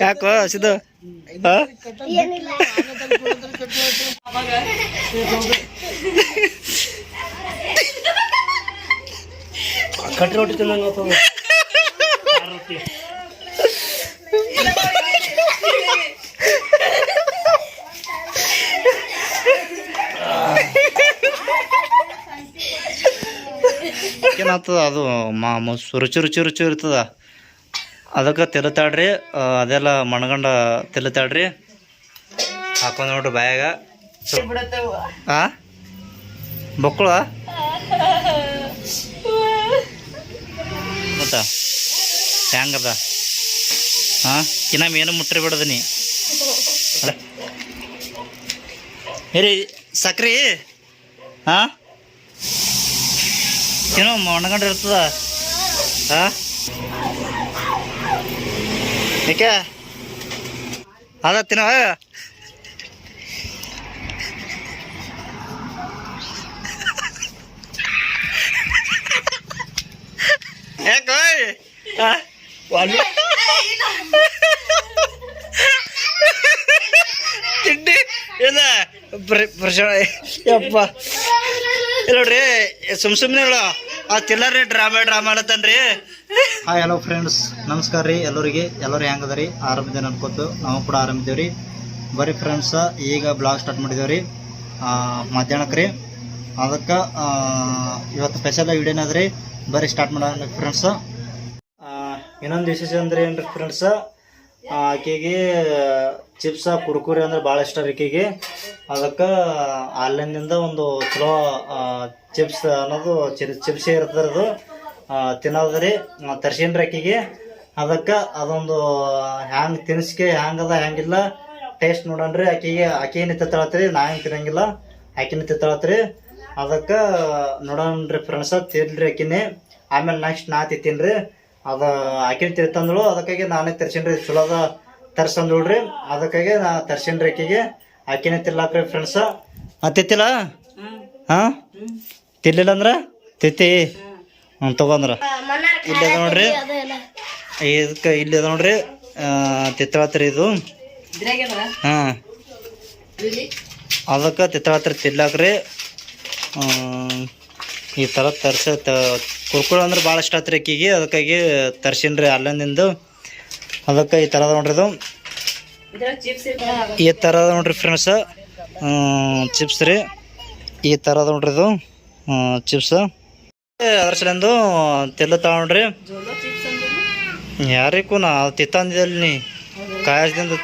ಯಾಕೋ ಸಿದ್ದು ಕಟ್ಟಿ ರೊಟ್ಟಿ ತಿನ್ನಂಗ ರೊಟ್ಟಿ ಏನಾಗ್ತದ ಅದು? ಮಾ ರುಚಿ ರುಚಿ ರುಚಿ ಇರ್ತದ? ಅದಕ್ಕೆ ತೆಲತಾಡ್ರಿ ಆ, ಅದೆಲ್ಲ ಮಣ್ಗಂಡ ತೆಲತಾಡ್ರಿ. ಹಾಕೊಂಡ್ ನೋಡ್ರಿ ಬಾಯಾಗ. ಆ? ಬಕ್ಕಳ? ಮತ್ತ? ಹೆಂಗದ ಹಾಂ ಇನ್ನ ಏನು ಮುಟ್ರಿ ಬಿಡದ ನೀ. ಏರಿ ಸಕ್ರಿ? ಹಾ ಏನೋ ಮಣ್ಗಂಡ ಇರ್ತದ? ಹಾ ಏಕೆ? ಅದ ತಿನ್ನ? ತಿಂಡಿ? ಇಲ್ಲ. ಪ್ರಶ್ನೆ ಯಪ್ಪ. ಇಲ್ಲ ನೋಡ್ರಿ, ಸುಮ್ ಸುಮ್ಮನೆ ಹೇಳೋ. ಆ ತಿಲ್ಲರಿ ಡ್ರಾಮಾ ಡ್ರಾಮಾ ಅಲ್ಲತ್ತನ್ರಿ ಹಾಯ್ ಹಲೋ ಫ್ರೆಂಡ್ಸ್ ನಮಸ್ಕಾರ ರೀ ಎಲ್ಲರಿಗೆ. ಎಲ್ಲರೂ ಹೆಂಗದ ರೀ ಆರಾಮಿದ್ದೇನೆ ಅನ್ಕೋತು ನಾವು ಕೂಡ ಆರಾಮಿದ್ದೇವೆ ರೀ. ಬರೀ ಫ್ರೆಂಡ್ಸ ಈಗ ಬ್ಲಾಗ್ ಸ್ಟಾರ್ಟ್ ಮಾಡಿದ್ದೇವೆ ರೀ. ಮಧ್ಯಾಹ್ನಕ್ಕೆ ರೀ. ಅದಕ್ಕೆ ಇವತ್ತು ಸ್ಪೆಷಲ್ ವಿಡಿಯೋ ಏನಾದ್ರಿ? ಬರೀ ಸ್ಟಾರ್ಟ್ ಮಾಡೋಣ ಫ್ರೆಂಡ್ಸ ಇನ್ನೊಂದು ವಿಶೇಷ ಅಂದ್ರೆ ಏನ್ರಿ ಫ್ರೆಂಡ್ಸ್ ಆಕೆಗೆ ಚಿಪ್ಸ ಕುರ್ಕುರಿ ಅಂದ್ರೆ ಭಾಳ ಇಷ್ಟ ರೀ ಆಕೆಗೆ. ಅದಕ್ಕೆ ಆನ್ಲೈನ್ನಿಂದ ಒಂದು ಚಲೋ ಚಿಪ್ಸ್ ಅನ್ನೋದು ಚಿಪ್ಸೇ ಇರ್ತದೆ ಅದು. ತಿನ್ನೋದು ರೀ ತರ್ಸೀನ್ರಿ ಆಕೆಗೆ ಅದಕ್ಕೆ ಅದೊಂದು ಹ್ಯಾಂಗೆ ತಿನ್ಸ್ಕೆ ಹ್ಯಾಂಗದ ಹ್ಯಾಂಗಿಲ್ಲ ಟೇಸ್ಟ್ ನೋಡೋಣ್ರಿ ಆಕೆಗೆ ಆಕೆ ಏನು ತಿತ್ತಳತ್ರಿ ನಾ ಹೆಂಗೆ ತಿನ್ನಂಗಿಲ್ಲ. ಆಕಿನ ತಿತ್ತಳತ್ರಿ ಅದಕ್ಕೆ ನೋಡೋಣ್ರಿ ಫ್ರೆಂಡ್ಸ ತಿನ್ರಿ ಆಕಿನೇ ಆಮೇಲೆ ನೆಕ್ಸ್ಟ್ ನಾ ತಿತ್ತೀನಿ ಅದು ಆಕಿನ ತಿರ್ತಂದಳು ಅದಕ್ಕಾಗಿ ನಾನೇ ತರ್ಸಿನ್ರಿ. ಚಲೋ ಅದ ತರ್ಸಂದ್ ನೋಡ್ರಿ. ಅದಕ್ಕಾಗಿ ನಾ ತರ್ಸಿನ್ರಿ ಆಕಿಗೆ ಆಕಿನೇ ತಿರ್ಲಾಕ್ರಿ ಫ್ರೆಂಡ್ಸ ತಿತ್ತಿಲ್ಲ ಹಾಂ? ತಿರ್ಲಿಲ್ಲ ಅಂದ್ರೆ? ತಿತ್ತಿ. ಹ್ಞೂ ತಗೊಂಡ್ರ. ಇಲ್ಲಿ ಅದ ನೋಡ್ರಿ. ಇದಕ್ಕೆ ಇಲ್ಲದ ನೋಡ್ರಿ. ತಿತ್ತಳತ್ರಿ ಇದು. ಹಾಂ. ಅದಕ್ಕೆ ತಿತ್ತಳತ್ರಿ ತಿಲ್ಲಾಕ್ರಿ ಈ ಥರ ತರ್ಸ ಕುರ್ಕುಳ ಅಂದ್ರೆ ಭಾಳ ಇಷ್ಟ ಆತ್ರಿ ಅಕ್ಕಿಗೆ. ಅದಕ್ಕಾಗಿ ತರ್ಸಿನ್ರಿ ಅಲ್ಲಿಂದ ಅದಕ್ಕೆ ಈ ಥರ ಅದ ನೋಡ್ರಿ ಇದು. ಈ ಥರ ಅದ ನೋಡ್ರಿ ಫ್ರೆಂಡ್ಸ ಚಿಪ್ಸ್ ರೀ. ಈ ಥರ ಅದ ನೋಡ್ರಿ ಇದು. ಚಿಪ್ಸ್ ಅದ್ರ ಸಲಂದು ತೆಲ್ಲ ತಗೊಂಡ್ರಿ. ಯಾರಿಗೂ ನಾ ತಿತ್ತಂದಿದ್ದಲ್ಲಿ ನೀ. ಕಾಯದಿಂದ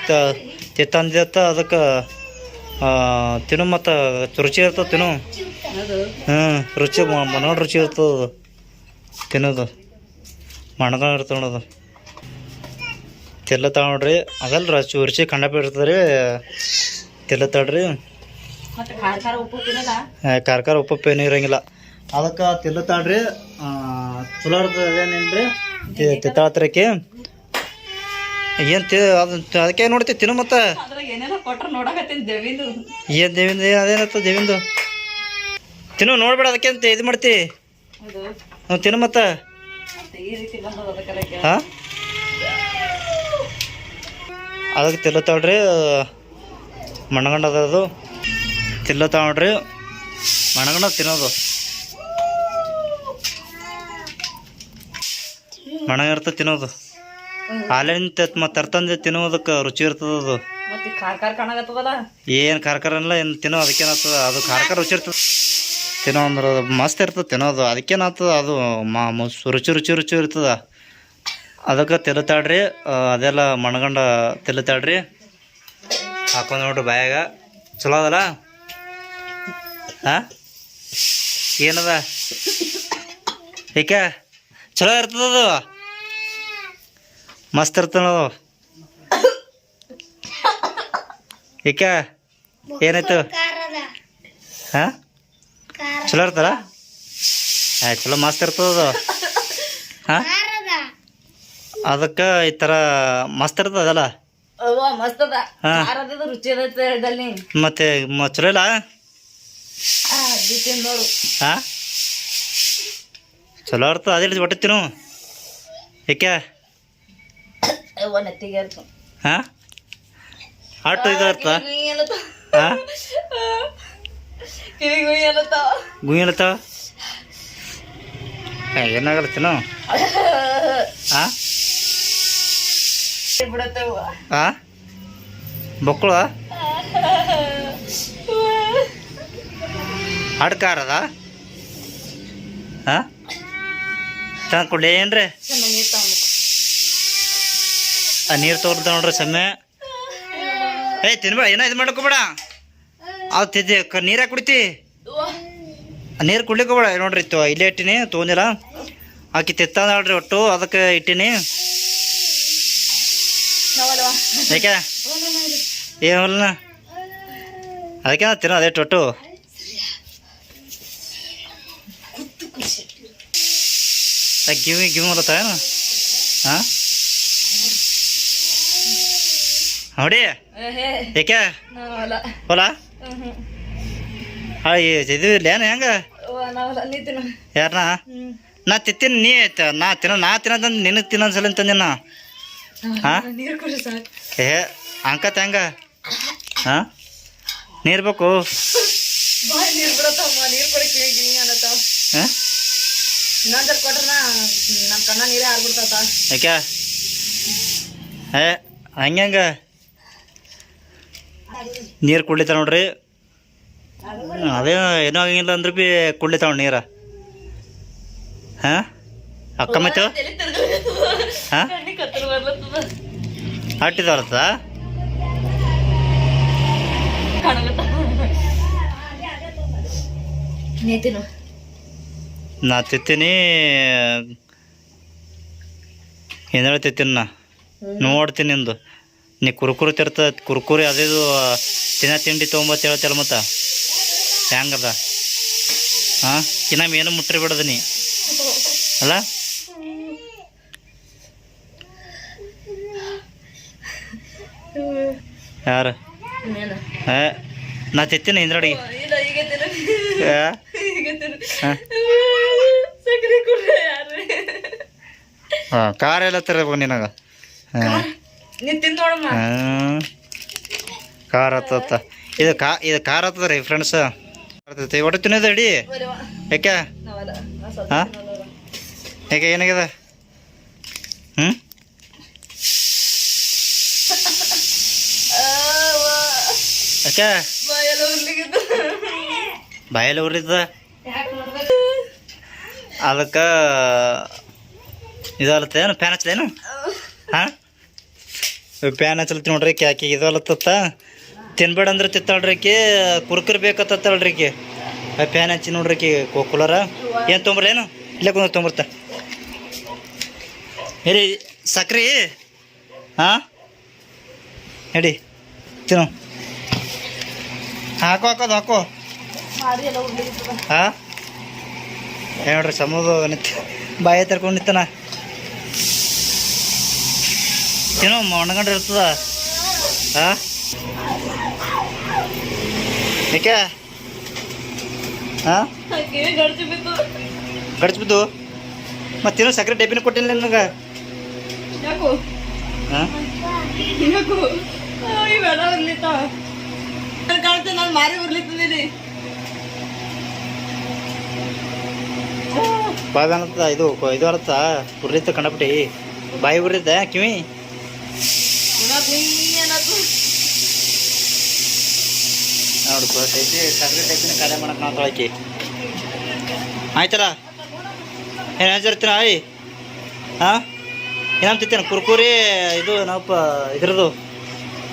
ತಿತ್ತಂದಿತ್ತ ಅದಕ್ಕೆ ತಿನ್ನು ಮತ್ತು ರುಚಿ ಇರ್ತದೆ ತಿನ್ನು. ಹ್ಞೂ ರುಚಿ ಮನೋಡ್ ರುಚಿ ಇರ್ತದೆ ಅದು. ತಿನ್ನೋದು. ಮಣ್ಕೊಂಡು ಇರ್ತದೆ ನೋಡೋದು ತೆಲ್ಲ ತಗೊಂಡ್ರಿ. ಅದಲ್ಲ ರುಚಿ ರುಚಿ ಕಂಡಪಿ ಇರ್ತದೆ ರೀ. ತೆಲ್ಲ ತಡ್ರಿ. ಖಾರ ಖಾರ ಉಪ್ಪು ಏನು ಇರಂಗಿಲ್ಲ. ಅದಕ್ಕೆ ತೆಲ್ಲ ತಾಡ್ರಿ ಚಲೋ ಇರ್ತದೆ ಅದೇನೇನ್ರಿ ತಿತ್ತಾಳತ್ರಕ್ಕೆ. ಏನು ತಿ ಅದು ಅದಕ್ಕೆ ನೋಡ್ತಿ ತಿನ್ನು ಮತ್ತೆ. ಏನು ದೇವಿಂದು ಅದೇನತ್ತ ದೇವಿಂದು? ತಿನ್ನು ನೋಡ್ಬೇಡ ಅದಕ್ಕೆ ಅಂತ ಇದು ಮಾಡ್ತಿ? ತಿನ್ನು ಮತ್ತೆ. ಹಾಂ? ಅದಕ್ಕೆ ತಿಲ್ಲ ತಗೊಳ್ರಿ ಮಣ್ಣಗಂಡ ಅದ. ಅದು ತಿಲ್ಲ ತಗೊಳ್ರಿ ಮಣ್ಣಗಂಡ ತಿನ್ನೋದು. ಮಣಗ ಇರ್ತದೆ ತಿನ್ನೋದು. ಹಾಲಿನ ಮತ್ತು ತರ್ತಂದು ತಿನ್ನೋದಕ್ಕೆ ರುಚಿ ಇರ್ತದ ಅದು. ಮತ್ತೆ ಖಾರ ಖಾರ ಏನು ಖಾರ ಅನ್ನಲ್ಲ ಏನು ತಿನ್ನೋ ಅದಕ್ಕೇನಾಗ್ತದ? ಅದು ಖಾರ ಖಾರ ರುಚಿ ಇರ್ತದೆ. ತಿನ್ನೋ ಅಂದ್ರೆ ಅದು ಮಸ್ತ್ ಇರ್ತದೆ ತಿನ್ನೋದು. ಅದಕ್ಕೇನಾಗ್ತದ? ಅದು ಮಾ ರುಚಿ ರುಚಿ ರುಚಿ ಇರ್ತದ. ಅದಕ್ಕೆ ತೆಲತಾಡ್ರಿ ಅದೆಲ್ಲ ಮಣ್ಗಂಡ ತೆಲತಾಡ್ರಿ. ಹಾಕೊಂಡು ನೋಡ್ರಿ ಬಾಯಾಗ. ಚಲೋ ಅದಲ್ಲ? ಹಾಂ ಏನದ? ಏಕೆ? ಚಲೋ ಇರ್ತದದು ಮಸ್ತ್ ಇರ್ತದ ಏಕೆ? ಏನಾಯ್ತು? ಹಾಂ? ಚಲೋ ಇರ್ತಾರ? ಹಾಂ ಚಲೋ ಮಸ್ತ್ ಇರ್ತದ ಹಾಂ? ಅದಕ್ಕೆ ಈ ಥರ ಮಸ್ತ್ ಇರ್ತದಲ್ಲ ಮತ್ತೆ ಚಲೋ ಇಲ್ಲ? ಹಾಂ? ಚಲೋ ಅರ್ಥ ಅದೇ ಹೊಟ್ಟೆ ತಿನ್ನು. ಏಕೆ? ಹಾ? ಆಟೋ ಇದಾರ್ತ ಹಾ? ಗುಂಗಿಲತ್ತ ಏನಾಗತ್ತೇನೋ ಹಾ ಹಾ ಬೊಕ್ಕಳು? ಅಡ್ಕಾರದ ಹಾ ತಂದ್ಕೊಡ್ಲಿ ಏನ್ರಿ? ಆ ನೀರು ತೋರ್ದ ನೋಡ್ರಿ ಸಮ್ಮೆ. ಏ ತಿನ್ಬೇಡ ಏನೋ ಇದು ಮಾಡ್ಕೋಬೇಡ ಅವ್ ತಿದ್ದೆ ನೀರ ಕುಡಿತಿ? ನೀರು ಕುಡ್ಲಿಕ್ಕೋಬೇಡ ನೋಡ್ರಿ ಇತ್ತು ಇಲ್ಲೇ ಇಟ್ಟಿನಿ ತೊಗೊಂದಿಲ್ಲ ಆಕಿ ತಿತ್ತ ನೋಡ್ರಿ ಒಟ್ಟು ಅದಕ್ಕೆ ಇಟ್ಟಿನಿ. ಯಾಕೆ? ಏನಲ್ಲ ಅದಕ್ಕೆ ತಿನ್ನೋ ಅದೇ ಒಟ್ಟು. ಗಿವಿ ಗಿವಿ ಮಾಡತ್ತ ಏನು? ಹಾಂ? ಹೊಡಿ ಹೇ. ಯಾಕೆ ನಾವಲ್ಲ ಹೊಲ? ಹಾಂ ಇದು ಇಲ್ಲ ಏನು ಹೆಂಗೆ? ನಾವಲ್ಲ ನೀ ಯಾರನ್ನ ತಿತ್ತೀನಿ ನೀ ನಾ ತಿನ್ನೋ ನಾ ತಿನ್ನೋದಂದು ನಿನಗೆ ತಿನ್ನೋದ್ಸಲ ಅಂತಂದಿನ ನಾ ಹಾಂ? ಏ ಅಂಕತ್ ಹೆಂಗ? ಹಾಂ? ನೀರು ಬೇಕು ಹಾಂ? ಇನ್ನೊಂದರ ಕೊಟ್ರನ ನಮ್ಮ ಕಣ್ಣ ನೀರೇ ಯಾಕೆ? ಏ ಹಂಗೆ ಹಂಗ ನೀರು ಕುಡ್ಲಿತಾವ ನೋಡ್ರಿ. ಅದೇ ಏನೂ ಆಗಂಗಿಲ್ಲ ಅಂದ್ರೆ ಭೀ ಕುಡ್ಲಿತಾವ ನೀರ. ಹಾಂ? ಅಕ್ಕ ಮತ್ತೆ? ಹಾಂ? ಕಾಣಗತ್ತ ನೀ ತಿತ್ತೀನಿ. ಏನೇಳ ತಿತ್ತೀನಿ ನಾ ನೋಡ್ತೀನಿ ನಿಂದು. ನೀ ಕುರುಕುರು ತಿರ್ತ ಕುರ್ಕುರಿ ಇದು ತಿನ್ನ ತಿಂಡಿ ತೊಗೊಂಬತ್ತು ಹೇಳ್ತಿಲ್ಲ ಮತ್ತು? ಹೆಂಗದ? ಹಾಂ? ಇನ್ನ ಏನು ಮುಟ್ರಿ ಬಿಡದ ನೀ. ಅಲ್ಲ? ಯಾರು? ನಾ ತಿತ್ತೀನಿ ಇಂದ್ರಡಿಗೆ ಹಾಂ. ಕುಡ್ರೆ ಯಾರು ಹಾಂ ಕಾರ್ ಎಲ್ಲ ತರಬೇಕು ನಿನಗೆ. ಹಾಂ. ನೀ ತಿಂದ ನೋಡಮ್ಮ. ಹತ್ತತ್ತ. ಇದು ಕಾ ಇದು ಕಾರ್ ಹತ್ತದ ರೀ ಫ್ರೆಂಡ್ಸ್ ಬರ್ತೈತಿ. ಒಟ್ಟು ತಿನ್ನೋದು ಅಡಿ? ಯಾಕೆ ಹಾಂ. ಯಾಕೆ ಏನಾಗ್ಯದ ಹ್ಞೂ ಯಾಕೆ? ಬಾಯೆಲ್ಲ ಉರ್ಲಿಗಿತ್ತು. ಬಾಯಲ್ಲಿ ಉರಿದ ಯಾಕ್ ನೋಡ್ಬೇಕು? ಅದಕ್ಕೆ ಇದಲತ್ತ ಏನು? ಫ್ಯಾನ್ ಹಚ್ಚಲೇನು ಹಾಂ? ಫ್ಯಾನ್ ಹಚ್ಚಲತ್ತಿ ನೋಡ್ರಿ ಕ್ಯಾಕಿ ಇದಲತ್ತ ತಿನ್ಬೇಡ ಅಂದ್ರೆ ತಿತ್ತಾಳ್ರಿ ಆಕಿ ಕುರ್ಕುರಿ ಆ ಫ್ಯಾನ್ ಹಚ್ಚಿ ನೋಡ್ರಿ ಆಕಿ ಕೂಲರ. ಏನು ತೊಂಬ್ರಿ ಏನು? ಇಲ್ಲೇ ಕುಂದ್ರ ತೊಂಬರ್ತ ಹೇಳಿ ಸಕ್ರಿ? ಹಾಂ? ಹೇಳಿ ತಿನ್ನು. ಹಾಕೋ ಹಾಕೋದು ಹಾಕೋ. ಹಾಂ? ಹೇಳ್ರಿ ಸಮದು ನಿಂತ ಬಾಯಿ ತರ್ಕೊಂಡು ನಿಂತಾನ. ಏನೋ ಒಣಗಂಡ್ರೆ ಇರ್ತದ? ಹಾಂ ಏಕೆ ಹಾಂ ಗಡ್ಚಿ. ಗಡ್ಸ್ಬಿದ್ದು ಮತ್ತೇನೋ ಸಕ್ಕರೆ ಡಬ್ಬಿನ ಕೊಟ್ಟಿಲ್ಲ ನನಗೆ? ಹಾಂ ನನ್ ನಾನು ಮಾರಿ ಉರ್ಲಿತ್ತಿದ್ದೀನಿ ಬಾಗನತ್ತ ಇದು ಇದು ಅರ್ಥ ಉರಿತ ಕಣಪಟಿ ಬಾಯಿ ಉರಿತ, ಕಿವಿ? ನೋಡು ಐತಿ ಸಕ್ಕರೆ ಟೈಪಿನ ಕಾರ್ಯ ಮಾಡಕ್ಕೆ ನಾವು ತೊಳಕಿ ಆಯ್ತಲ್ಲ? ಏನು ಹೇಳ್ತಿರ್ತೀನ ಆಯ್ ಹಾಂ ಏನಂತ ತಿಂತೇನೆ ಕುರ್ಕುರಿ, ಇದು ನಾವಪ್ಪ, ಇದ್ರದ್ದು.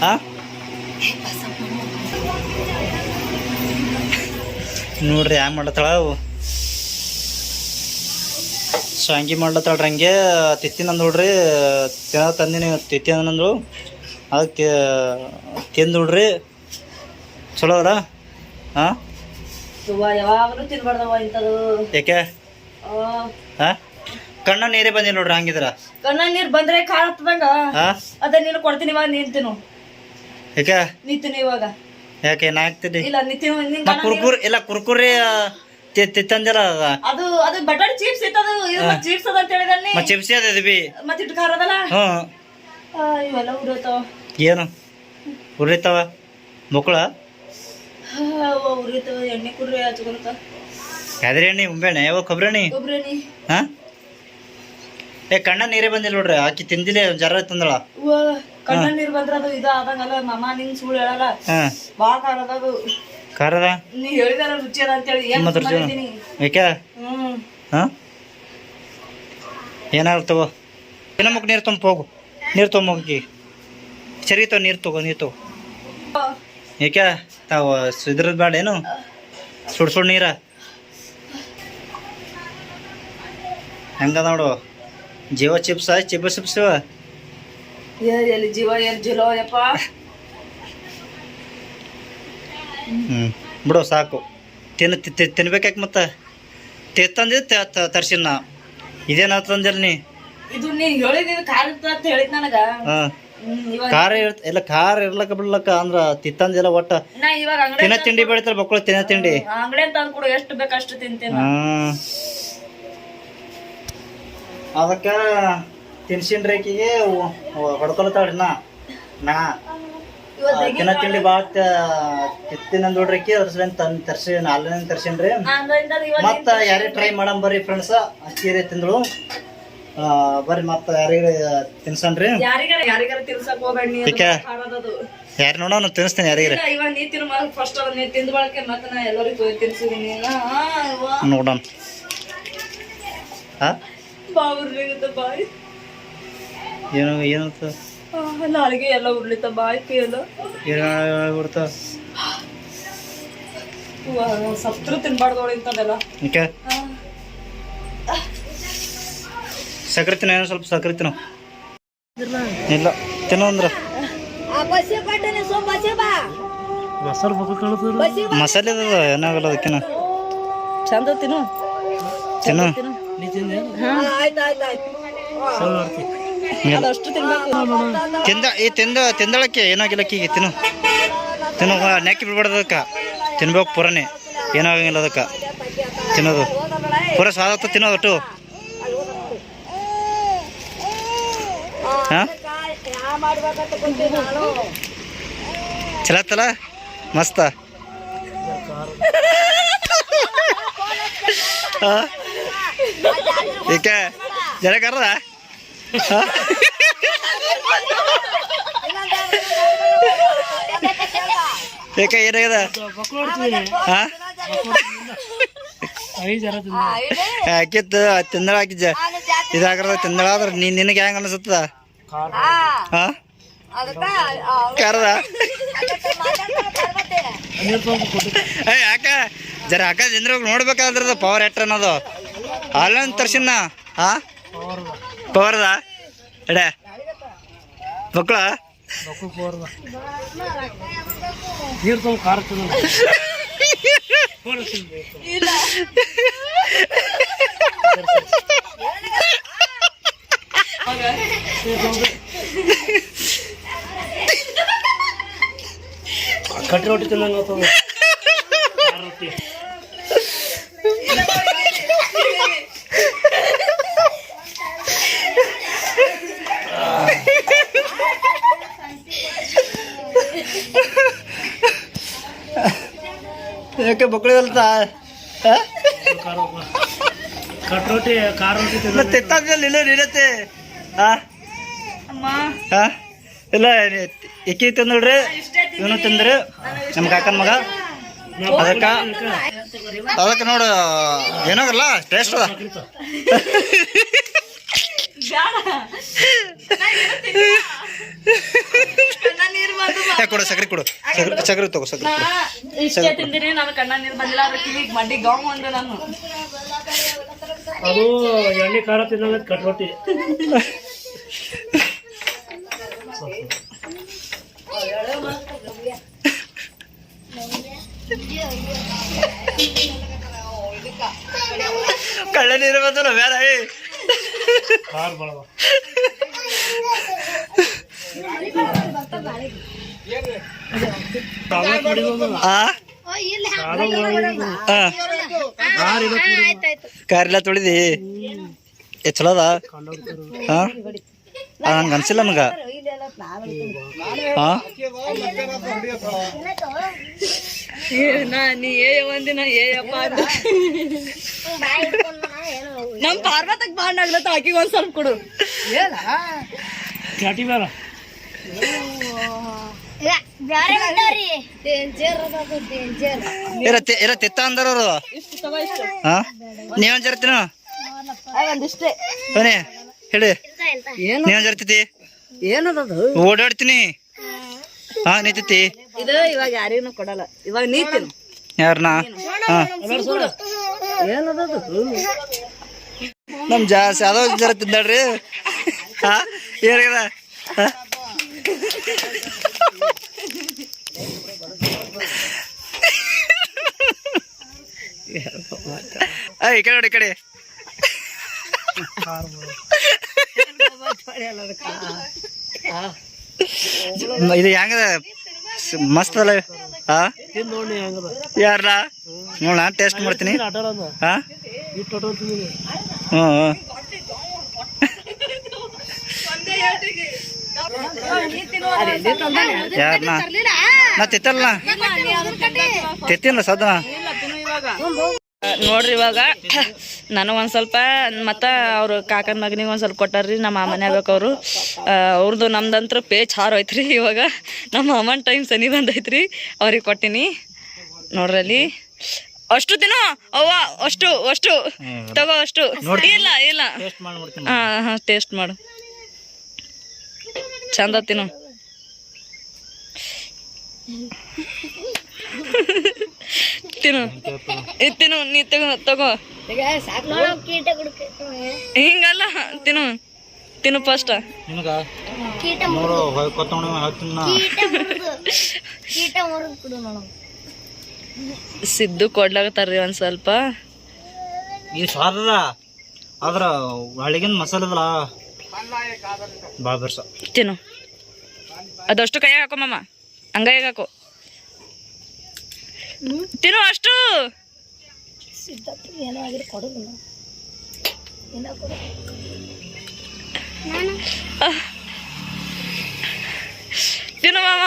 ಹಾಂ ನೋಡ್ರಿ, ಹ್ಯಾಂಗ ಮಾಡತ್ತಳ ಅವು? ಹಂಗೆ ಮಾಡ್ಲತ್ತಾಳ್ರಿ ಹಂಗೆ ತಿತ್ತಿನ ನೋಡ್ರಿ ತಿನ್ನ ತಂದಿನಿ ತಿತ್ತಿ ಅಂದ್ರು ಅದಕ್ಕೆ ತಿಂದು ನೋಡ್ರಿ. ಚಲೋ ಅದ? ಹಾಂ? ಯಾವಾಗಲೂ ತಿನ್ಬಾರ್ದವ್ವ ಇಂಥದ್ದು. ಯಾಕೆ ಹಾಂ? ಕಣ್ಣ ನೀರೇ ಬಂದಿ ನೋಡ್ರಿ ಹಂಗಿದ್ರ? ಕಣ್ಣ ನೀರ್ ಬಂದ್ರೆ ಕಾಣತ್ತದಂಗ ಹಾಂ? ಅದ ನೀನು ಕೊಡ್ತೀನಿ ಇವಾಗ ನೀನ್ ತಿನ್ನು. ಯಾಕೆ ನಿಂತಿನಿ ಇವಾಗ. ಯಾಕೆ ನಾ ಹಾಕ್ತೀನಿ ಇಲ್ಲ ನಿಂತಿನ ಕುರ್ಕುರಿ ಇಲ್ಲ ಕುರ್ಕುರಿ ತಿತ್ತಂದಿಲ್ಲ ಅದು ಅದು ಬಟಾಣಿ ಚಿಪ್ಸ್ ಇತ್ತದು ಇದು ಚಿಪ್ಸ್ ಅದ ಅಂತ ಹೇಳಿದಲ್ಲಿ ಮತ್ತೆ ಚಿಪ್ಸ್ ಅದ ಇದು ಬಿ? ಮತ್ತೆ ಇಟ್ಟು ಖಾರ ಅದಲ್ಲ ಆ, ಇವೆಲ್ಲ ಉರಿತಾವ. ಏನು? ಉರಿತಾವ? ಮಕ್ಕಳ ಉರಿತಾವ ಎಣ್ಣೆ ಕುಡ್ರಿ ಹಚ್ಕೊಳಕ ಯಾವ್ದ್ರಿ ಎಣ್ಣೆ? ಉಂಬೆಣ್ಣೆ? ಯಾವ ಕೊಬ್ಬರಿ ಗೊಬ್ರನಿ ಹಾ? ಏ ಕಣ್ಣ ನೀರೇ ಬಂದಿಲ್ಲ ನೋಡ್ರಿ ಆಕಿ ತಿಂದಿಲ್ಲ ಜರ ತಂದಳ. ಕಣ್ಣ ನೀರ್ ಬಂದ್ರ ಅದು ಇದು ಆದಂಗಲ್ಲ ಮಮ್ಮ ನಿಂಗ್ ಸುಳ್ಳು ಹೇಳಲ್ಲ. ಬಾಳ ಕಾರದ ಅದು. ಖಾರದ? ನೀ ಹೇಳಿದಾರ ರುಚಿ ಅದ ಅಂತೇಳಿ. ಏನು ಮತ್ತೆ ರುಚಿ ಮಾಡಿದೀನಿ ಏಕೆ? ಹ್ಮ್. ಹಾ? ಏನಾದ್ರು ತಗೋ. ಇನ್ನೊಮ್ಮಕ್ ನೀರು ತುಂಬ ಹೋಗು. ನೀರು ತೊಗೊಂಬಿ ಸರಿ ತಗೋ ನೀರು ತಗೋ ನೀರು ತಗೋ. ಏಕೆ? ತಾವು ಇದ್ರದ್ದು ಬೇಡ ಏನು? ಸುಡ್ ಸುಡ್ ನೀರ. ಹೆಂಗದ ನೋಡು? ಜೀವ ಚಿಪ್ಸ ಚಿಪ್ಪ ಚಿಪ್ಸ ಎಲ್ಲಿ ಜೀವ ಏನ್ ಜಿಲೋ ಯಪ್ಪ. ಹ್ಞೂ ಬಿಡು ಸಾಕು. ತಿನ್ನ ತಿ- ತಿನ್ಬೇಕಾಕೆ ಮತ್ತೆ? ತಿತ್ತಂದಿ ತರ್ಸಿನ ನಾ. ಇದೇನ ತಂದಿಲ್ಲ ನೀ? ಖಾರ ಇರ್ತ ಎಲ್ಲ ಖಾರ ಇರ್ಲಕ್ಕ ಬಿಡ್ಲಕ್ಕ ಅಂದ್ರ ತಿತ್ತಂದಿಲ್ಲ ಒಟ್ಟ. ತಿನ್ನ ತಿಂಡಿ ಬೆಳಿತಾರ ಬಕ್ಕಳು ತಿನ್ನ ತಿಂಡಿ. ಎಷ್ಟು ಬೇಕಷ್ಟು ತಿಂತೇನೆ ಅದಕ್ಕ ತಿನ್ಸಿನ ಆಕಿಗೆ ಹೊಡ್ಕೊಳತಾಳ್ರಿ ನಾ. ನಾ ತಿನ್ನ ತಿಂಡಿ ಭಾಳ ಕಿತ್ತಿನ ನೋಡ್ರಿ ಆಕಿ ಅದ್ರ ಸಲ ತಂದ್ ತರ್ಸಿ ಅಲ್ಲಿಂದ ತರ್ಸಿನ್ರಿ. ಮತ್ತ ಯಾರೇ ಟ್ರೈ ಮಾಡಮ್ ಬರ್ರಿ ಫ್ರೆಂಡ್ಸ್ ಅಕ್ಕೀರಿ ತಿಂದಳು. ಬರ್ರಿ ಮತ್ತ ಯಾರಿಗಾರ ತಿನ್ಸನ್ರಿ. ಯಾರಿಗಾರ ಯಾರಿಗಾರ ನಾನು ಹೋಗ್ಬೇಡ ನೀ ಅದು ಯಾರು ನೋಡೋಣ ತಿನ್ನಿಸ್ತೀನಿ ಯಾರಿಗಾರ. ಇಲ್ಲ, ಇವಾಗ ನೀ ತಿನ್ನು ಫಸ್ಟ್ ನೀ ತಿಂದ ಬಳಕೆ ಮತ್ತೆ ನಾ ಎಲ್ಲರಿಗೂ ತಿನ್ಸಿದೀನಿ ನೋಡೋಣ ಏನು ಏನಂತ? ನಾಳೆಗೆ ಎಲ್ಲ ಉರ್ಲಿತ ಬಾಯಿ ಕೈಯಲ್ಲ ಏನು. ಸತ್ರು ತಿನ್ಬಾರ್ದು ನೋಡಿ ಸಕ್ರೆ ತಿನ್ನೋ ಏನೋ ಸ್ವಲ್ಪ ಸಕ್ಕರೆ ತಿನ್ನೋ. ಇಲ್ಲ ತಿನ್ನೋ ಅಂದ್ರ. ಮಸಾಲೆ ಅದ ಏನಾಗಲ್ಲ ಅದಕ್ಕಿನ ಚಂದ ತಿನ್ನು. ತಿನ್ನು. ನೀ ತಿಂದೆ ಅದಷ್ಟು ತಿನ್ಬೇಕು ತಿಂದ ಈ ತಿಂದ ತಿಂದಳಕ್ಕೆ ಏನಾಗಿಲ್ಲ ಅಕ್ಕಿಗೆ ತಿನ್ನು. ತಿನ್ನು ನೆಕ್ಕಿ ಬಿಡ್ಬಾರ್ದು ಅದಕ್ಕೆ ತಿನ್ಬೇಕು ಪುರನೇ. ಏನಾಗಂಗಿಲ್ಲ ಅದಕ್ಕೆ. ತಿನ್ನೋದು. ಪೂರ ಸ್ವಾದ ತಿನ್ನೋದು ಒಟ್ಟು. ಹಾಂ? ಚಲತ್ತಲ್ಲ ಮಸ್ತ. ಈಕೆ? ಜನ ಕರ್ದ? ಏಕೆ ಜನ ಹಾಕಿತ್ತು ತಿಂದಳ ಹಾಕಿದ್ದ ಇದಾಗ್ರದ ತಿಂದಳ ಆದ್ರೆ ನೀನ್ ನಿನಗೆ ಹೆಂಗ ಅನ್ಸುತ್ತದ ಕರದ ಏ ಯಾಕ? ಜರ ಹಾಕ ಜನರು ನೋಡ್ಬೇಕಾದ್ರದ ಪವರ್ ಎಟ್ ಅನ್ನೋದು. ಆನ್ಲೈನ್ ತರ್ಸಿನ ಹಾ ಪವರ್ದ? ಎಡೆ. ಮಕ್ಕಳ? ಕಟ್ಟಿ ರೊಟ್ಟಿ ತಿಂದಂಗೆ ಆಗ್ತದ ಖಾರ ರೊಟ್ಟಿ ಯಾಕೆ ಬಕ್ಳಿದಲ್ತ ಅಲ್ತ ಖಾರ ಕಟ್ ರೊಟ್ಟಿ ಖಾರ ರೊಟ್ಟಿ ತಿಂದ ಮತ್ತೆ ಎತ್ತಾದ್ಮೇಲೆ ಇಲ್ಲ ನಿರತ್ತೆ ಹಾ? ಅಮ್ಮ. ಹಾ? ಇಲ್ಲ ಎಕ್ಕಿ ತಿಂದಳ್ರಿ ಇವನು ತಿಂದ್ರಿ? ನಮ್ಮ ಕಾಕನ ಮಗ? ಅದಕ್ಕ? ಅದಕ್ಕೆ ನೋಡು ಏನಾಗಲ್ಲ ಟೇಸ್ಟ್ ಅದ. ಕೊಡು ಸಕ್ರೆ ಕೊಡು. ಸಕ್ರೆ ತಗೋ ಸಕ್ರೆ ಇಷ್ಟೇ ತಿಂದಿನಿ ಕಣ್ಣ ನೀರ್ ಬಂದಿಲ್ಲ ಅದ್ರ ಕಿವಿಗ್ ಮಂಡಿ ಗಾಂವ್ ಅಂದೆ ನಾನು. ಅದು ಎಣ್ಣೆ ಖಾರ ತಿನ್ನಂಗ ಕಟ್ ರೊಟ್ಟಿ. ಕಳ್ಳ ನೀರು ಬೇಡ ಏ. ಖಾರ ಬಳವ. ಕಾರೆಲ್ಲ ತೊಳಿದಿ. ಏ ಚಲೋ ಅದ ಹಂಗೆ ಅನ್ಸಿಲ್ಲ ನನಗೆ ನಮ್ ಪಾರ್ವತಕ್ ಬಾಂಡ್ ಆಗ್ಲತ್ತ ಆಕಿಗೆ ಒಂದ್ ಸ್ವಲ್ಪ ಕೊಡು. ಅದ ನೀವೊಂದ್ ಜರ್ತೀನ ಬನ್ನಿ ಹೇಳಿ. ನೀವೊಂದ್ ಜರ್ತಿತಿ ಓಡಾಡ್ತೀನಿ. ಹಾ ನಿಂತೈತಿ ಇದು ಇವಾಗ ಯಾರಿಗೂ ಕೊಡಲ್ಲ. ಇವಾಗ ನೀತಿನ ಯಾರನ್ನ ಹಾ. ಏನದದು ನಮ್ ಜಾಸ್ತಿ ಯಾವ್ದೋ ಜರ ತಿಂದಾಡ್ರಿ ಹಾ ಏನಾಗ್ಯದ ಹಾ? ಏ, ಈ ಕಡೆ ನೋಡಿ, ಈ ಕಡೆ. ಇದು ಹೆಂಗದ? ಮಸ್ತ್ ಅಲ್ಲ ಯಾರ ನೋಡ ಟೇಸ್ಟ್ ಮಾಡ್ತೀನಿ. ಹಾ ಹ್ಞೂ ಹ್ಞೂ ಯಾರನ್ನ ನಾ ತಿತ್ತಲ್ಲ ತಿತ್ತಿಲ್ಲ ಸದನ? ನೋಡ್ರಿ ಇವಾಗ ನನಗೆ ಒಂದು ಸ್ವಲ್ಪ ಮತ್ತು ಅವ್ರ ಕಾಕನ ಮಗನಿಗೆ ಒಂದು ಸ್ವಲ್ಪ ಕೊಟ್ಟಾರ್ರಿ ನಮ್ಮ ಮಾಮನೆ ಆಗ್ಬೇಕು ಅವರು. ಅವ್ರದ್ದು ನಮ್ದಂತ್ರ ಪೇ ಚಾರ್ ಐತ್ರಿ ಇವಾಗ. ನಮ್ಮ ಮಾಮನ ಟೈಮ್ ಸನಿ ಬಂದೈತ್ರಿ ಅವ್ರಿಗೆ ಕೊಟ್ಟಿನಿ. ನೋಡ್ರಲ್ಲಿ. ಅಷ್ಟು ದಿನ? ಅವ್ವ ಅಷ್ಟು ಅಷ್ಟು. ತಗೋ ಅಷ್ಟು. ಇಲ್ಲ ಇಲ್ಲ. ಹಾಂ ಹಾಂ ಟೇಸ್ಟ್ ಮಾಡು. ಚಂದ ತಿನ್ನು. ತಿನ್ನು ತಿನ್ನು ನೀ ತಗೋ ತಗೋ. ಹಿಂಗಲ್ಲ ತಿನ್ನು. ತಿನ್ನು ಫಸ್ಟ್ ನಿನಗ? ಕೀಟ ನೋಡು ಕೊತ್ತಂಬರಿ ಹಾಕ್ತೀನಿ ಕೀಟ ಮುರಿದು ಕೀಟ ಮುರಿದು ಕುಡು ನೋಡು. ಸಿದ್ದು ಕೊಡ್ಲಾಗತ್ತಾರ್ರಿ ಒಂದ್ ಸ್ವಲ್ಪ. ಈ ಸಾರ ಆದ್ರ ಒಳಗಿನ ಮಸಾಲದಲ್ಲ ಬಾಬರ್ಸ ಬರ್ಸ ತಿನ್ನು. ಅದಷ್ಟು ಕೈಯಾಗ ಹಾಕೋ ಮಾಮ. ಹಂಗಾಗ ಹಾಕೋ. ತಿನ್ನು ಅಷ್ಟು. ತಿನ್ನು ಮಾಮ.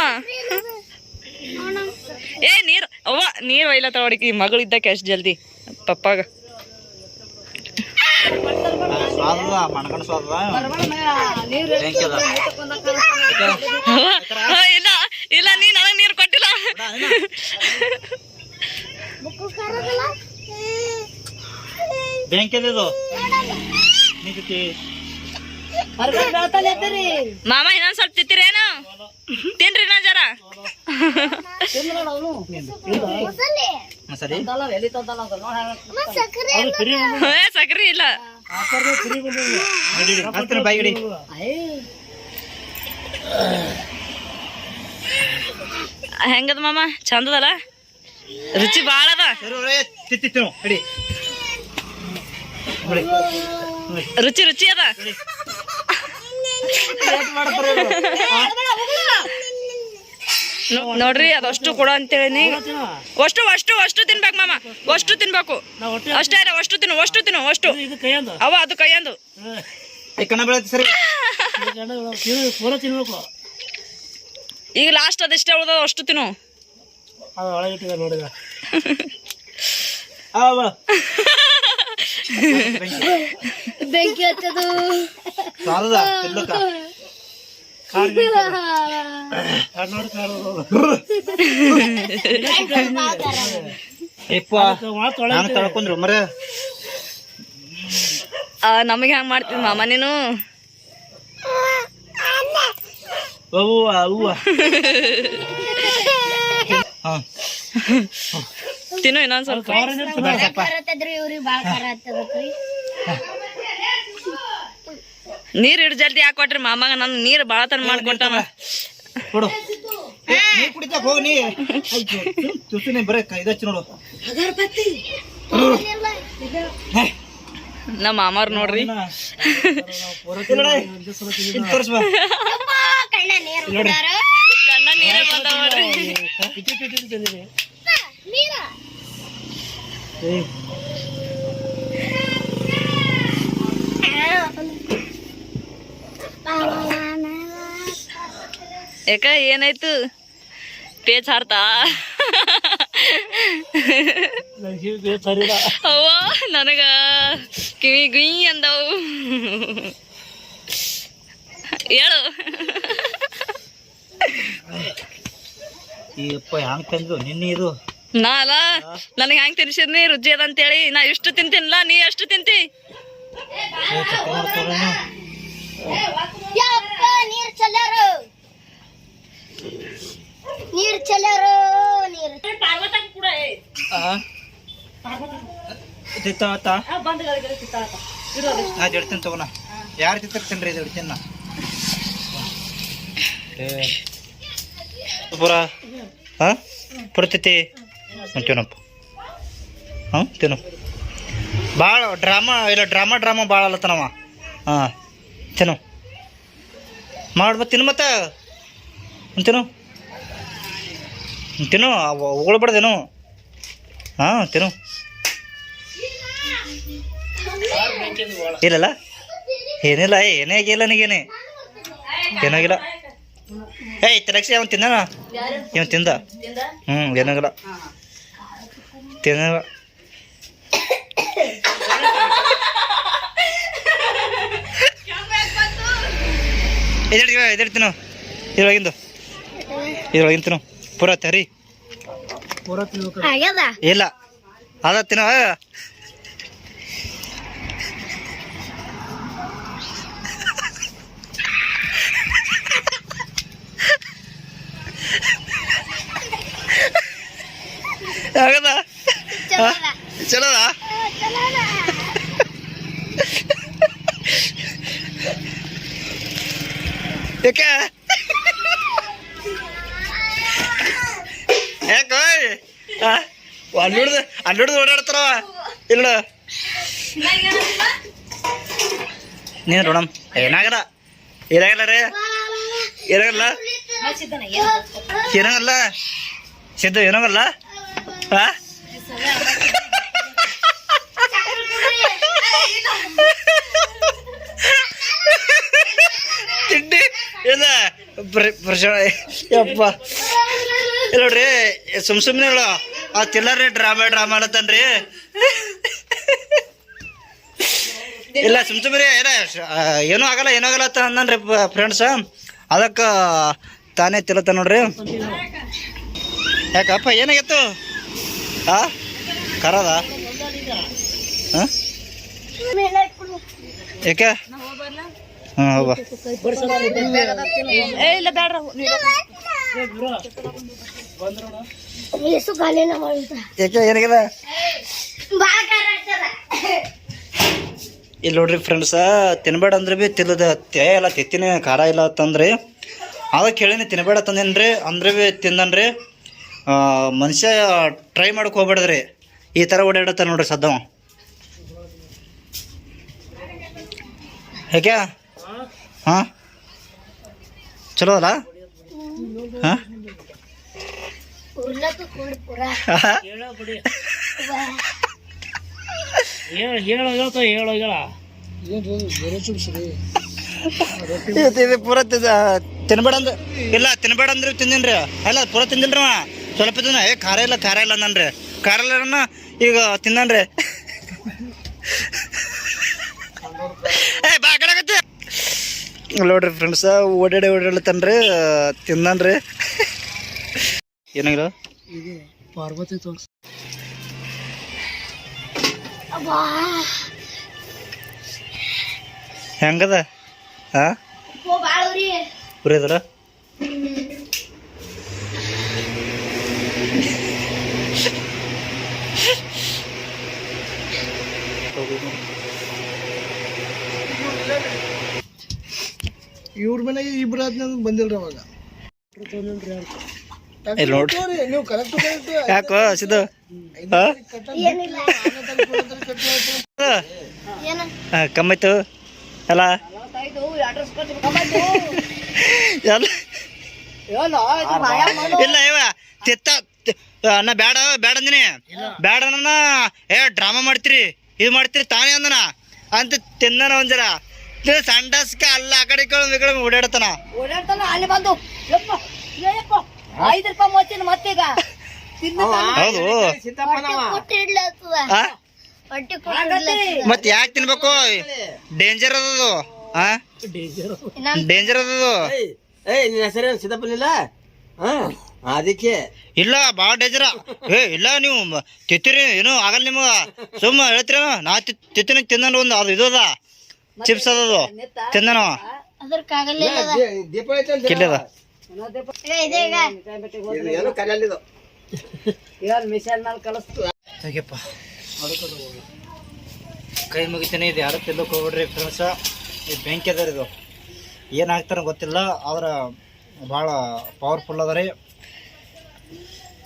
ಏ ನೀರು, ಅವ್ವ, ನೀರು ಒಯ್ಲತ್ತ ಹೊಡಿಕಿ ಮಗಳು ಇದ್ದಕ್ಕೆ ಅಷ್ಟು ಜಲ್ದಿ. ಪಪ್ಪಾಗ. ಸ್ವಾದದ ಮಣ್ಕಂಡ್ ಸ್ವಾದದ ಬೆಂಕಿ ಅದ. ಅವ್ವ, ಅವ್ವ, ಇಲ್ಲ ಇಲ್ಲ ನೀ ನನಗೆ ನೀರು ಕೊಟ್ಟಿಲ್ಲ. ಬೆಂಕಿ ಅದ ಮಾಮ ಇನ್ನೊಂದ್ ಸ್ವಲ್ಪ ತಿಂತೀರೇನು ತಿನ್ರಿ ನಾ ಜರ. ಏ ಸಕ್ರಿ ಇಲ್ಲ. ಹತ್ತಿರ ಬಾಯಿ ಹೆಂಗದ ಮಾಮ? ಚಂದದಲ್ಲ? ರುಚಿ ಭಾಳ ಅದ. ಸರಿ. ರುಚಿ ರುಚಿ ಅದ. ನೋಡ್ರಿ ಅದಷ್ಟು ಕೊಡ ಅಂತೇಳಿನಿ. ತಿನ್ನ ಅಷ್ಟು ಅಷ್ಟು ಅಷ್ಟು ತಿನ್ಬೇಕು ಮಾಮ. ಅಷ್ಟು ತಿನ್ಬೇಕು. ಅಷ್ಟೇ ಅಲ್ಲ ಅಷ್ಟು ತಿನ್ನು ಅಷ್ಟು ತಿನ್ನು ಅಷ್ಟು. ಇದು ಕೈಯಂದ ಅವ ಅದು ಕೈಯಂದು. ಈ ಕಣ್ಣ ಬೆಳತಿ ಸರಿ. ಪೂರ ತಿನ್ಬೇಕು ಈಗ ಲಾಸ್ಟ್ ಅದಷ್ಟೇ ಉಳ್ದ ಅಷ್ಟು ತಿನ್ನು. ಬೆಂಕಿ ಹಚ್ಚದು ಸ್ವಾದದ ತಿನ್ಲಕ್ಕ ಕಾಡು ನೋಡಿ ಕಾಡು ಯಪ್ಪ ನಾನು ತಳ್ಕೊಂಡ್ರು ಮರ ನಮಗೆ ಹಂಗೆ ಮಾಡ್ತೀವಿ ಮಾಮ ನೀನು ಅವ್ವ ತಿನ್ನು ಇನ್ನೊಂದು ಸ್ವಲ್ಪ ಖಾರ ಹತ್ತದ್ರಿ ಇವ್ರಿಗೆ ಬಾಳ ಖಾರ ಹತ್ತದತ್ರಿ ನೀರ್ ಇಡ್ ಜಲ್ದಿ ಹಾಕೊಟ್ರಿ ಕೊಟ್ರಿ ಮಾಮಾಗ ನನ್ ನೀರ್ ಬಾಳ ತನ ಮಾಡ್ಕೊಟ್ಟಾನ ಏ, ನಮ್ಮ ಮಾಮಾರ್ ನೋಡ್ರಿ. ಕಣ್ಣ ನೀರು ಬಂದ ನೋಡ್ರಿ. ನೀರ. ಯಾಕ ಏನಾಯ್ತು? ಪೇಚ್ ಹಾರ್ತಾ ಅವ್ವ ನನಗ ಕಿವಿ ಗುಯ್ ಅಂದವು. ಹೇಳು. ಈ ಅಪ್ಪ ಹ್ಯಾಂಗ್ ತಂದ್ರು ನಿನ್ನೆ ಇದು? ನಾ ಅಲ್ಲ ನನಗೆ ಹೆಂಗ್ ತಿನ್ಸಿದ್ನಿ? ರುಚಿ ಅದ ಅಂತೇಳಿ. ನಾ ಇಷ್ಟು ತಿಂತೀನಿಲ್ಲ ನೀ ಎಷ್ಟು ತಿಂತಿ? ಯಪ್ಪ ನೀರ್ ಚಲ್ಲಾರು ನೀರ್ ಚಲ್ಲಾರು ನೀರ್ ಅದು. ಇಡ್ತೀನಿ ತಗೋಣ. ಯಾರು ತಿಂತಾರೆ ತಿನ್ರಿ ಇದು ಇಡ್ತೀನಿ ನಾ? ಪುರ. ಹಾಂ ಪುರ ತಿತ್ತಿ. ಹ್ಞೂ ತಿನ್ನಪ್ಪ. ಹಾಂ ತಿನ್ನು. ಭಾಳ ಡ್ರಾಮಾ ಇಲ್ಲ ಡ್ರಾಮಾ ಡ್ರಾಮಾ ಭಾಳ ಅಲ್ಲತ್ತನವ. ಹಾಂ ತಿನ್ನು. ಮಾಡ್ಬ ತಿನ್ನು ಮತ್ತೆ. ತಿನ್ನು ತಿನ್ನು ಉಗುಳ್ಬಾರ್ದೇನು? ಹಾಂ ತಿನ್ನು ಇಲ್ಲಲ್ಲ? ಏನಿಲ್ಲ ಏನೇ ಆಗಿಲ್ಲ ನನಗೇನೆ. ಏನಾಗಿಲ್ಲ ಏಯ್ ತಿರಕ್ಷಿ ಅವನು ತಿಂದಾನ? ಇವನು ತಿಂದ? ಹ್ಞೂ ಏನಾಗಿಲ್ಲ ತಿನ್ನ ಎದಿರ್ತೀವ ಎದಿರ್ತೀನು ಇದ್ರೊಳಗಿಂದು. ಇದ್ರೊಳಗಿನ ತಿನ್ನು. ಪೂರ ತರಿ ಇಲ್ಲ. ಅದ ತಿನ್ನ ಆಗದ ಚಲೋದ ಚಲೋದ ಚಲೋದ ಯಾಕೆ ಯಾಕೋ ಅಲ್ಲುಡ್ದು ಅಲ್ಲುಡ್ದು ಓಡಾಡ್ತಾರವ ಇಲ್ಲ ನೀನು ನೋಡಮ್ ಏನಾಗಲ್ಲ ಏನಾಗಲ್ಲ ರೀ? ಏನಾಗಲ್ಲ ಏನಾಗಲ್ಲ ಸಿದ್ದು ಏನಾಗಲ್ಲ ಹಾ ತಿಂಡಿ? ಇಲ್ಲ. ಪ್ರಶ್ನೆ ಯಪ್ಪ. ನೋಡ್ರಿ, ಸುಮ್ ಸುಮ್ಮನೆ ಹೇಳೋ. ಆ ತಿಲ್ಲರಿ ಡ್ರಾಮಾ ಡ್ರಾಮಾ ಅಲ್ಲತ್ತನ್ರಿ ಇಲ್ಲ ಸುಮ್ ಸುಮ್ಮನೆ ಏನ ಏನೂ ಆಗಲ್ಲ ಏನೂ ಆಗಲ್ಲ ಅಂತ ಅಂದನ್ರಿ ಫ್ರೆಂಡ್ಸ್ ಅದಕ್ಕೆ ತಾನೇ ತಿಳತ ನೋಡ್ರಿ. ಯಾಕಪ್ಪ ಏನಾಗಿತ್ತು ಆ? ಕರದ? ಹಾಂ ಯಾಕೆ? ಹಾಂ ಹೋಗ ಇಲ್ಲ ಬೇಡ್ರ ಏನಾಗಿದೆ. ಇಲ್ಲಿ ನೋಡ್ರಿ ಫ್ರೆಂಡ್ಸ ತಿನ್ಬೇಡ ಅಂದ್ರೆ ಬಿ ತಿಲ್ಲದ ತೇ ಇಲ್ಲ ತೆತ್ತಿನ ಖಾರ ಇಲ್ಲ ಅಂತಂದ್ರಿ. ಅದಕ್ಕೆ ಹೇಳಿನಿ ತಿನ್ಬೇಡ ತಂದೇನ್ರಿ ಅಂದ್ರೆ ಭೀ ತಿಂದನ್ರಿ. ಆ, ಮನುಷ್ಯ ಟ್ರೈ ಮಾಡಕ್ಕೆ ಹೋಗ್ಬೇಡ್ದ್ರಿ ಈ ಥರ ಓಡಾಡತ್ತ ನೋಡ್ರಿ ಸದ್ದವ. ಹೇಗೆ ಹಾಂ? ಚಲೋ ಅಲ್ಲ? ಹಾಂ? ಉರ್ಲತ್ತು ಕೂಡ್ ಪುರ ಹೇಳೋ ಹೇಳ ಹೇಳೋ ಹೇಳ್ತ ಹೇಳೋ ಹೇಳ. ಇದು ಪೂರ ತಿನ್ಬೇಡ ಅಂದ ಇಲ್ಲ ತಿನ್ಬೇಡ ಅಂದ್ರೆ ತಿಂದಿನ್ರಿ. ಅಲ್ಲ ಪೂರ ತಿಂದಿಲ್ರಿ ಅವ. ಸ್ವಲ್ಪ ತಿನ್ನ ಏ ಖಾರ ಇಲ್ಲ ಖಾರ ಇಲ್ಲ ಅಂದನ್ರಿ ಖಾರ ಇಲ್ಲ ಈಗ ತಿಂದನ್ರಿ. ಏ ಬಾ ಕಡಗತ್ತೆ ನೋಡ್ರಿ ಫ್ರೆಂಡ್ಸ ಓಡಾಡಿ ಓಡಾಡ್ತನ್ರಿ ತಿಂದನ್ರಿ. ಏನಾಗಿಲ್ಲ ಇದು ಪಾರ್ವತಿ ತೋರ್ಸ್ ಹೆಂಗದ ಹಾ ಓ ಬಾಳುರಿ ಉರಿಯದ್ರ ಇವ್ರ ಮನೆಗೆ ಇಬ್ರು ಆದ್ಮೇಲೆ ಬಂದಿಲ್ರಿ ಅವಾಗ ಇಲ್ಲಿ ನೋಡ್ರಿ ನೀವು ಕರೆಕ್ಟ್ ಕರೆಕ್ಟ್ ಯಾಕೋ ಸಿದ್ದು ಕಮ್ಮಾಯ್ತು ಅಲ್ಲ ಇಲ್ಲ ಇವ ತಿತ್ತ ಅಣ್ಣ ಬೇಡ ಬೇಡ ಅಂದಿನಿ. ಬೇಡ ಅಣ್ಣ ಏ ಡ್ರಾಮಾ ಮಾಡ್ತೀರಿ. ಇದು ಮಾಡ್ತೀರಿ ತಾನೇ ಅಂದನ? ಅಂತ ತಿಂದನ ಒಂಜರ. ತಿಳಿ ಸಂಡಸ್ಕ ಅಲ್ಲ ಆ ಕಡೆ ಈ ಕಡೆ ಓಡಾಡ್ತಾನ. ಓಡಾಡ್ತಾನ ಅಲ್ಲಿ ಬಂದು. ಯಪ್ಪ ಯಪ್ಪ. ಐದು ರೂಪಾಯಿ ಮೊಚ್ಚಿನ ಮತ್ತೀಗ? ಮತ್ ಯಾಕೆ ತಿನ್ಬೇಕು? ಡೇಂಜರ್ ಅದದು ಆ ಡೇಂಜರ್. ಅದದು ಏಯ್ ನಿನ್ನ ಹೆಸರೇನು ಸಿದ್ದಪ್ಪನಿಲ್ಲ ಹಾ? ಅದಕ್ಕೆ. ಇಲ್ಲ ಭಾಳ ಡೇಂಜರ. ಏ ಇಲ್ಲ ನೀವು ತಿತ್ತೀರಿ ಏನು ಆಗಲ್ಲ ನಿಮ್ಗ. ಸುಮ್ಮ ಹೇಳ್ತೀರೇನು ನಾ ತಿತ್ತೀನಿ ತಿಂದನು ಒಂದು ಅದು ಇದು ಅದ. ಚಿಪ್ಸ್ ಅದದು ಕಾಗಲ್ಲ ಅದಕ್ಕಾಗಲ್ಲ ದೀಪಾವಳಿ ಕೈ ಮುಗಿತಾನೆ ಇದು ಯಾರು ತಿಲ್ಲಕ್ಕೆ ಹೋಗ್ಬಿಡ್ರಿ ಫ್ರೆಂಡ್ಸ ಇದು ಬೆಂಕಿ ಅದ ಇದು. ಏನು ಹಾಕ್ತಾರ ಗೊತ್ತಿಲ್ಲ ಆದ್ರೆ ಭಾಳ ಪವರ್ಫುಲ್ ಅದ ರೀ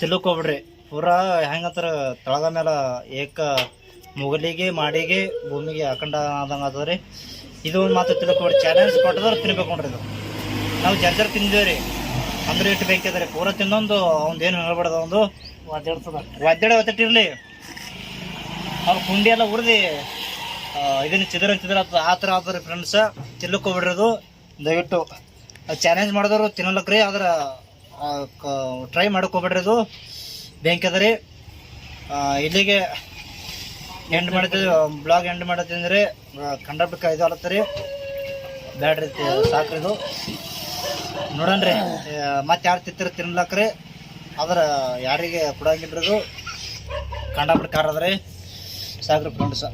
ತಿಲ್ಲಕ್ಕೆ ಹೋಗ್ಬಿಡ್ರಿ ಪೂರಾ ಹೆಂಗಂತಾರ ತಳದ ಮೇಲೆ ಏಕ ಮುಗಲಿಗೆ ಮಾಡಿಗೆ ಭೂಮಿಗೆ ಹಾಕೊಂಡ ಆದಂಗೆ ಅದ ರೀ ಇದು ಒಂದು ಮಾತು ತಿಳ್ಕೊಬಿಡ್ರಿ ಚಾಲೆಂಜ್ ಕೊಟ್ಟದ್ರೆ ತಿನ್ಬೇಕು ನೋಡ್ರಿ ಇದು. ನಾವು ಜರ್ಜರ್ ತಿಂದೇವ್ರಿ. ರೀ ಅಂದ್ರೆ ಇಟ್ಟು ಬೆಂಕಿ ಅದ ರೀ ಪೂರ ತಿನ್ನೊಂದು ಅವ್ನು ಹೇಳ್ಬಾರ್ದು ಒಂದು ಒದ್ದಾಡ್ತದ. ಒದ್ದಾಡ ಒತ್ತಟ್ಟಿರ್ಲಿ ಅವ್ರ ಕುಂಡಿ ಎಲ್ಲ ಉರ್ದಿ ಇದನ್ನ ಚಿದ್ರ ಚಿದ್ರ ಆ ಥರ ಆದ್ರೆ ಫ್ರೆಂಡ್ಸ್ ತಿನ್ನಕ್ಕೆ ಹೋಗ್ಬಿಡ್ರದು ದಯವಿಟ್ಟು ಚಾಲೆಂಜ್ ಮಾಡಿದವರು ತಿನ್ನಲಕ್ರಿ, ಆದ್ರೆ ಟ್ರೈ ಮಾಡಕ್ ಹೋಗ್ಬಿಡ್ರಿ ಅದು ಇಲ್ಲಿಗೆ ಎಂಡ್ ಮಾಡ್ತೀವಿ ಬ್ಲಾಗ್ ಎಂಡ್ ಮಾಡತ್ತಂದ್ರೆ ಕಂಡಬಿಟ್ಟು ಇದು ಅಲತ್ತರಿ ಬ್ಯಾಡ್ರಿ ಸಾಕ್ರಿ ಇದು ನೋಡನ್ರಿ ಮತ್ತೆ ಯಾರು ತಿತ್ತಿರ ತಿನ್ಲಕ್ರಿ ಆದ್ರೆ ಯಾರಿಗೆ ಕೊಡಂಗಿಲ್ರಿ ಇದು ಕಂಡಬಿಟ್ಟು ಖಾರ ಸಾಕ್ರಿ ಫ್ರೆಂಡ್ಸ್